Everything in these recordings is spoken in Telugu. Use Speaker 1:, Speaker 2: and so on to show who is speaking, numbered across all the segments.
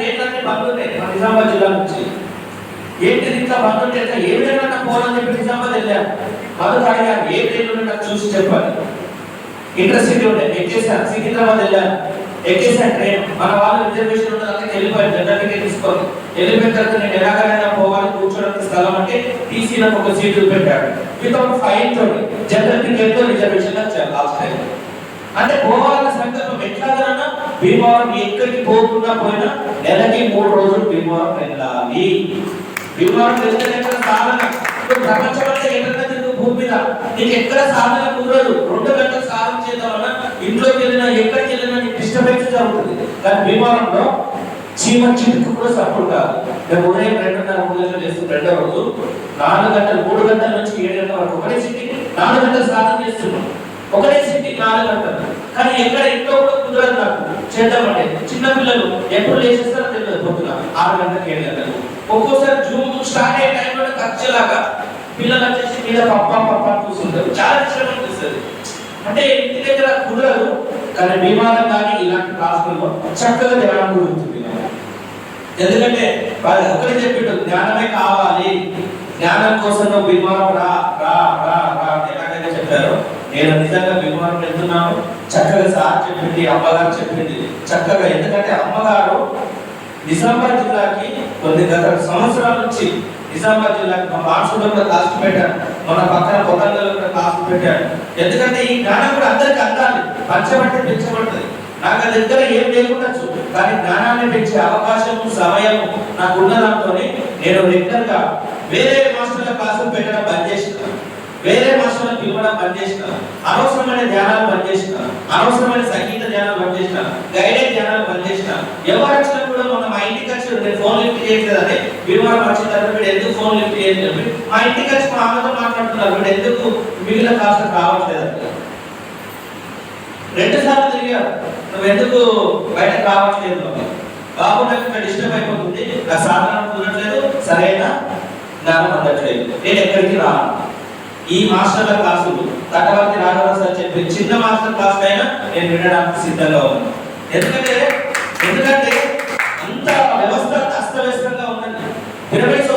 Speaker 1: ట్రైన్లన్నీ బంద్ మన నిజామాబాద్ జిల్లా నుంచి. ఏంటి ఇంట్లో బంద్ ఉంటే ఎట్లా? ఏ విధంగా పోవాలని చెప్పి నిజామాబాద్ వెళ్ళాను మధు అడిగాను ఏ ట్రైన్ నాకు చూసి చెప్పాలి. ఇంటర్సిటీ ఉండే ఎక్కేసాను సికింద్రాబాద్ వెళ్ళాను ఎక్కేసాను ట్రైన్. మన వాళ్ళు రిజర్వేషన్ ఉన్నదానికి వెళ్ళిపోయాను జనరల్ టికెట్ తీసుకోవాలి. వెళ్ళిపోయిన తర్వాత నేను ఎలాగైనా పోవాలి కూర్చోడానికి స్థలం అంటే టీసీ నాకు ఒక సీట్లు పెట్టాడు వితౌట్ ఫైన్ తోటి జనరల్ టికెట్తో రిజర్వేషన్ వచ్చాను లాస్ట్ టైం అంటే పోవాలన్న భీమవరం ఎక్కడికి పోకుండా పోయినా నెలకి మూడు రోజులు భీమవరం వెళ్ళాలి. భీమవరం వెళ్తే ఎక్కడ సాధన? ఇప్పుడు ప్రపంచమంతా ఎక్కడ తిరుగు భూమి మీద. నీకు ఎక్కడ సాధన కుదరదు. రెండు గంటలు సాధన చేయడం వల్ల ఇంట్లోకి వెళ్ళినా ఎక్కడికి వెళ్ళినా నీకు డిస్టర్బెన్స్ జరుగుతుంది. కానీ భీమవరంలో చీమ చిటుకు కూడా సపోర్ట్ కాదు. మేము ఉదయం రెండున్నర మూడు గంటలు చేస్తాం రెండో రోజు నాలుగు గంటలు మూడు గంటల నుంచి ఏడు గంటల వరకు ఒకటే సిటీ నాలుగు గంటలు సాధన చేస్తున్నాం. ఒకటే సిటీ నాలుగు గంటలు. కానీ ఎక్కడ ఇంట్లో కూడా కుదరదు నాకు. చేద్దామంటే చిన్న పిల్లలు ఎప్పుడు లేచేస్తారో తెలియదు పొద్దున ఆరు గంటలకు ఏడు గంటలు ఒక్కోసారి జూమ్ స్టార్ట్ అయ్యే టైంలో ఖర్చులాగా పిల్లలు వచ్చేసి మీద పప్ప పప్ప అని కూర్చుంటారు చాలా విషయం అనిపిస్తుంది అంటే ఇంటి దగ్గర కుదరదు కానీ విమానం కానీ ఇలాంటి క్లాసుల్లో చక్కగా ధ్యానం కుదురుతుంది ఎందుకంటే వాళ్ళు ఒకరే చెప్పిండు జ్ఞానమే కావాలి. జ్ఞానం కోసం నువ్వు విమానం రా రా రా రా ఎలాగైతే చెప్పారో. నేను నిజంగా విమానం వెళ్తున్నాను. చక్కగా సార్ చెప్పింది అమ్మగారు చెప్పింది. చక్కగా. ఎందుకంటే అమ్మగారు నిజామాబాద్ జిల్లాకి కొన్ని గత సంవత్సరాల నుంచి నిజామాబాద్ జిల్లాకి మన మాన్సూన్లో కాస్ట్ క్లాస్ పెట్టాను మన పక్కన కొత్తగల్లో కాస్ట్ క్లాస్ పెట్టాను ఎందుకంటే ఈ జ్ఞానం కూడా అందరికి అందాలి. పంచబట్టి పెంచబడుతుంది. నాకు అది దగ్గర ఏం లేకుండొచ్చు కానీ జ్ఞానాన్ని పెంచే అవకాశము సమయము నాకు ఉన్న దాంతో నేను రెగ్యులర్గా వేరే మాస్టర్ల క్లాసులు పెట్టడం బంద్ చేసిన. వేరే మాస్టర్లను పిలవడం బంద్ చేసిన. అనవసరమైన ధ్యానాలు బంద్ చేసిన. అనవసరమైన సంగీతం ధ్యానాలు బంద్ చేసిన గైడెడ్ ధ్యానాలు బంద్ చేసిన ఎవరు వచ్చినా కూడా మొన్న మా ఇంటికి వచ్చి నేను ఫోన్ లిఫ్ట్ వీడు ఎందుకు ఫోన్ లిఫ్ట్ చేయట్లేదు మా ఇంటికి వచ్చి మా అమ్మతో మాట్లాడుతున్నారు వీడు ఎందుకు మిగిలిన కాస్త రావట్లేదు రెండు సార్లు తిరిగారు నువ్వు ఎందుకు బయట రావట్లేదు? బాబు నాకు ఇక్కడ డిస్టర్బ్ అయిపోతుంది నా సాధన కుదరట్లేదు సరైన జ్ఞానం అందట్లేదు. నేను ఎక్కడికి రాను. ఈ మాస్టర్ల క్లాసులు తటవర్తి రాఘవ సార్ చెప్పి చిన్న మాస్టర్ క్లాస్ అయినా నేను వినడానికి సిద్ధంగా ఉన్నాను. ఎందుకంటే ఎందుకంటే అంత వ్యవస్థ అస్తవ్యస్తంగా ఉందండి పిరమిడ్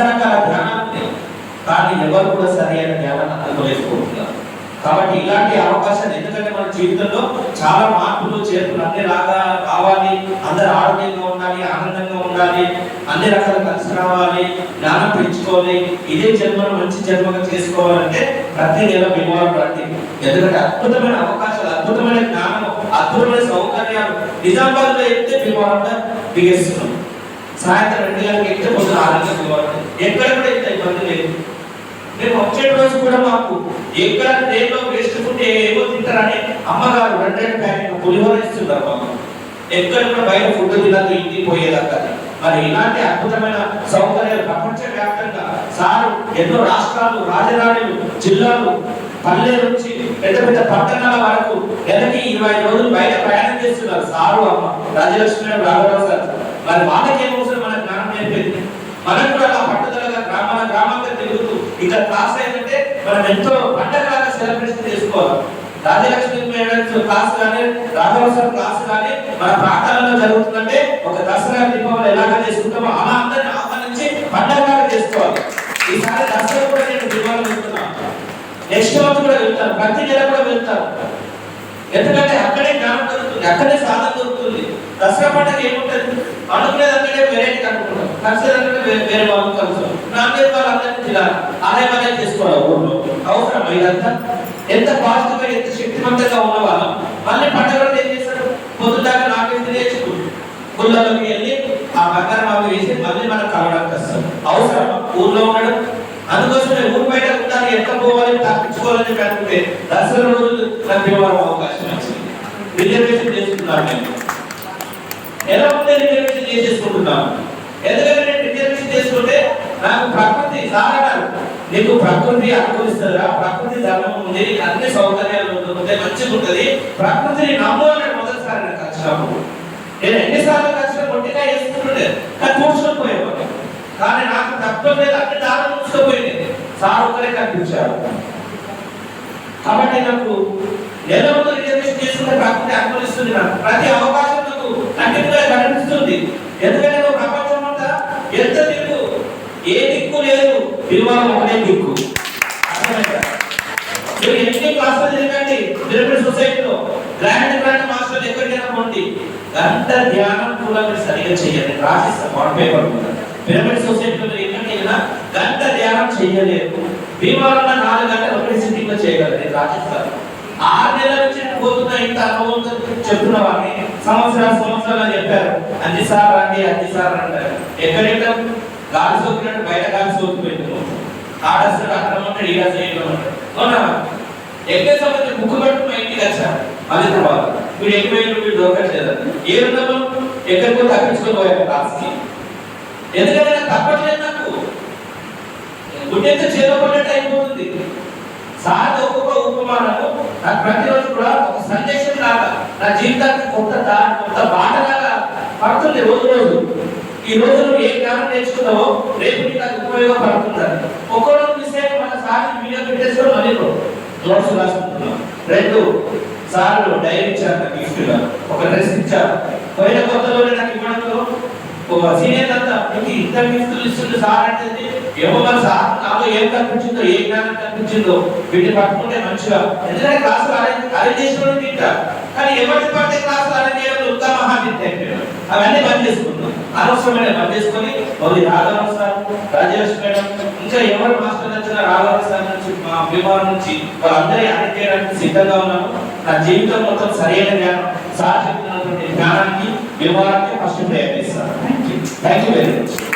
Speaker 1: రకరకాల ధ్యానాలు ఉన్నాయి కానీ ఎవరు కూడా సరైన జ్ఞానాన్ని అందుకోలేకపోతున్నారు కాబట్టి ఇలాంటి అవకాశాలు ఎందుకంటే మన జీవితంలో చాలా మార్పులు చేర్పులు అన్ని రాగా రావాలి అందరు ఆరోగ్యంగా ఉండాలి ఆనందంగా ఉండాలి అన్ని రకాల కలిసి రావాలి జ్ఞానం పెంచుకోవాలి. ఇదే జన్మను మంచి జన్మగా చేసుకోవాలంటే ప్రతి నెల భీమవరం రండి ఎందుకంటే అద్భుతమైన అవకాశాలు అద్భుతమైన జ్ఞానం అద్భుతమైన సౌకర్యాలు నిజామాబాద్లో లో ఎక్కితే భీమవరంగా దిగేస్తున్నాం. సాయంత్రం రెండు గంటలకు ఎక్కితే పొద్దున ఆరు గంటలకు పోవాలి ఎక్కడ కూడా ఇంత ఇబ్బంది లేదు. మేము వచ్చే రోజు కూడా మాకు ఎక్కడ దేంట్లో వేస్ట్ ఫుడ్ ఏమో తింటారని అమ్మగారు రెండు ప్యాకెట్ పులిహోర ఇస్తున్నారు మాకు. ఎక్కడ కూడా బయట ఫుడ్ తినద్దు ఇంటికి పోయేదాకా. మరి ఇలాంటి అద్భుతమైన సౌకర్యాలు ప్రపంచ వ్యాప్తంగా సారు ఎన్నో రాష్ట్రాలు రాజధానులు జిల్లాలు పల్లె నుంచి పెద్ద పెద్ద పట్టణాల వరకు నెలకి ఇరవై రోజులు బయట ప్రయాణం చేస్తున్నారు సారు అమ్మ. రాజలక్ష్మి రాఘవరావు సార్. మరి వాళ్ళకేమో ఏమవసరం మన జ్ఞానం నేర్పేది మనం కూడా అలా పట్టుదలగా గ్రామాల గ్రామంగా తిరుగుతూ ఇక్కడ క్లాస్ ఏంటంటే మనం ఎంతో పండగలాగా సెలబ్రేషన్ చేసుకోవాలి. రాజలక్ష్మి మేడం క్లాస్ కానీ రాఘవసర క్లాస్ కానీ మన ప్రాంతాలలో జరుగుతుందంటే ఒక దసరా దీపావళి ఎలాగ చేసుకుంటామో అలా అందరిని ఆహ్వానించి పండగలాగా చేసుకోవాలి. ఈసారి దసరా కూడా నేను దీపావళి వెళ్తున్నాను నెక్స్ట్ మంత్ కూడా వెళ్తాను. ప్రతి నెల కూడా వెళ్తాను. ఎందుకంటే అక్కడే జ్ఞానం దొరుకుతుంది అక్కడే సాధన దొరుకుతుంది. దసరా పండుగ ఏముంటుంది అనుకునేది అక్కడే వెరైటీ అనుకుంటాం కలిసేది అంటే వేరే వాళ్ళు కలుస్తాం నాన్ వెజ్ వాళ్ళందరినీ తినాలి అదే పనే చేసుకోవాలి ఊళ్ళో అవసరం ఇదంతా? ఎంత పాజిటివ్ ఎంత శక్తివంతంగా ఉన్న వాళ్ళం మళ్ళీ పండుగ ఏం చేస్తారు? పొద్దుదాకా నాన్ వెజ్ తినేసుకుంటాం గుళ్ళలోకి వెళ్ళి ఆ బంగారం అవి వేసి మళ్ళీ మనం కలవడానికి వస్తాం అవసరం ఊళ్ళో ఉండడం? అందుకోసమే ఊరు బయట ఉంటాను ఎంత పోవాలి తప్పించుకోవాలని పెట్టుకుంటే దసరా రోజు నాకు ఇవ్వడం అవకాశం వచ్చింది. రిజర్వేషన్ చేసుకున్నాను నేను. ఎలా ఉంటే రిజర్వేషన్ చేసేసుకుంటున్నాను? ఎందుకంటే రిజర్వేషన్ చేసుకుంటే నాకు ప్రకృతి సాగడారు నీకు ప్రకృతి అనుకూలిస్తుందా ప్రకృతి ధర్మం ఉంది. అన్ని సౌకర్యాలు ఉంటుంది మంచిగా ఉంటుంది. ప్రకృతిని నమ్ము అన్నాడు మొదటిసారి నాకు కష్టము నేను ఎన్నిసార్లు కష్టం కొట్టినా వేసుకుంటుండే. కానీ కూర్చుని పోయేవాడు కానీ నాకు తత్వం మీద అన్ని దారులు మూసుకుపోయింది సార్ ఒకరే కనిపించారు. కాబట్టి నాకు నెల ముందు రిజర్వేషన్ చేసుకుంటే ప్రకృతి అనుకూలిస్తుంది నాకు. ప్రతి అవకాశం నాకు కంటిన్యూగా కనిపిస్తుంది ఎందుకంటే నువ్వు ప్రపంచం అంతా ఎంత దిక్కు ఏ దిక్కు లేదు విలువలు ఒకటే దిక్కు అర్థమైందా? మీరు ఎన్ని క్లాసులు తిరగండి పిరమిడ్ సొసైటీలో గ్రాండ్ గ్రాండ్ మాస్టర్లు ఎక్కడికైనా పోండి గంట ధ్యానం కూడా మీరు సరిగా చేయండి రాసిస్తాం వన్ పేపర్ కూడా. పిరమిడ్ సొసైటీలో ఎక్కడికైనా గంట ధ్యానం చేయలేదు. భీమవరంలో నాలుగు గంటలు ఒకటి సిట్టింగ్ చేయగలరు. నేను రాసిస్తాను ఆరు నెలల నుంచి నేను పోతున్నా ఇంత అనుభవం చెప్తున్న వాడిని. సంవత్సరాలు సంవత్సరాలు చెప్పారు. అన్ని సార్ రండి అన్ని సార్ అంటారు. ఎక్కడెక్కడ? గాలి సోకినట్టు బయట గాలి సోకి పెట్టు ఆడస్తాడు అక్కడ ఉంటాడు ఇలా చేయడం అవునా? ఎక్కడ సంబంధించి బుక్ పట్టు ఇంటికి వచ్చారు. మళ్ళీ తర్వాత. వీడు ఎక్కువైన వీడు దొరకట్లేదు ఏ రంగంలో ఎక్కడికో తప్పించుకొని పోయారు క్లాస్కి ఎందుకంటే నాకు తప్పట్లేదు నాకు. గుడ్డెంత చేరబడినట్టు అయిపోతుంది సార్ ఒక్కొక్క ఉపమానము. నాకు ప్రతిరోజు కూడా ఒక సందేశం లాగా నా జీవితానికి కొత్త దారి కొత్త బాట లాగా పడుతుంది రోజు రోజు. ఈ రోజు నువ్వు ఏ జ్ఞానం నేర్చుకున్నావో రేపు నీకు అది ఉపయోగపడుతుందని మిస్ మిస్టేక్ మన సార్ మీడియా పెట్టేసుకొని మళ్ళీ నోట్స్ రాసుకుంటున్నాం రెండు సార్లు డైరీ ఇచ్చారు నాకు గిఫ్ట్గా. ఒక డ్రెస్ ఇచ్చారు. పోయిన కొత్తలోనే నాకు ఇవ్వడంతో ఒక సీనియర్ అంతా నీకు ఇంత గిఫ్ట్లు ఇస్తుంది సార్ అంటే ఏమో మరి సార్ నాలో ఏం కనిపించిందో ఏ జ్ఞానం కనిపించిందో వీటిని పట్టుకుంటే మంచిగా. ఎందుకంటే క్లాసులు అరేంజ్ అరేంజ్ చేసుకోవడం తింటారు. కానీ ఎవరి పడితే క్లాసులు అరేంజ్ చేయడం ఉత్తమ మహావిద్య అవన్నీ బంద్ చేసుకుంటాం అనవసరమైన బంద్ చేసుకొని మరి రాఘవ సార్ రాజేష్ మేడం ఇంకా ఎవరు మాస్టర్ నచ్చిన రాఘవ సార్ అభిమానం నుంచి వాళ్ళందరి చేయడానికి సిద్ధంగా ఉన్నాను నా జీవితం మొత్తం సరైన జ్ఞానం సార్ చెప్తున్నటువంటి జ్ఞానానికి వివరానికి ఫస్ట్ ప్రయత్నిస్తాను. Thank you thank you very much